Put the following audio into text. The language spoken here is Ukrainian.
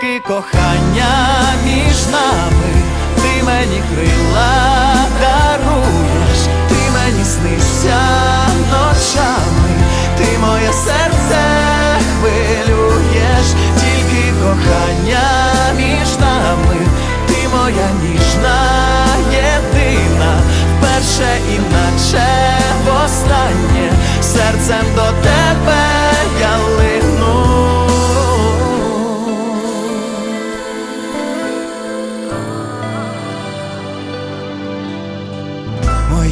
Тільки кохання між нами, ти мені крила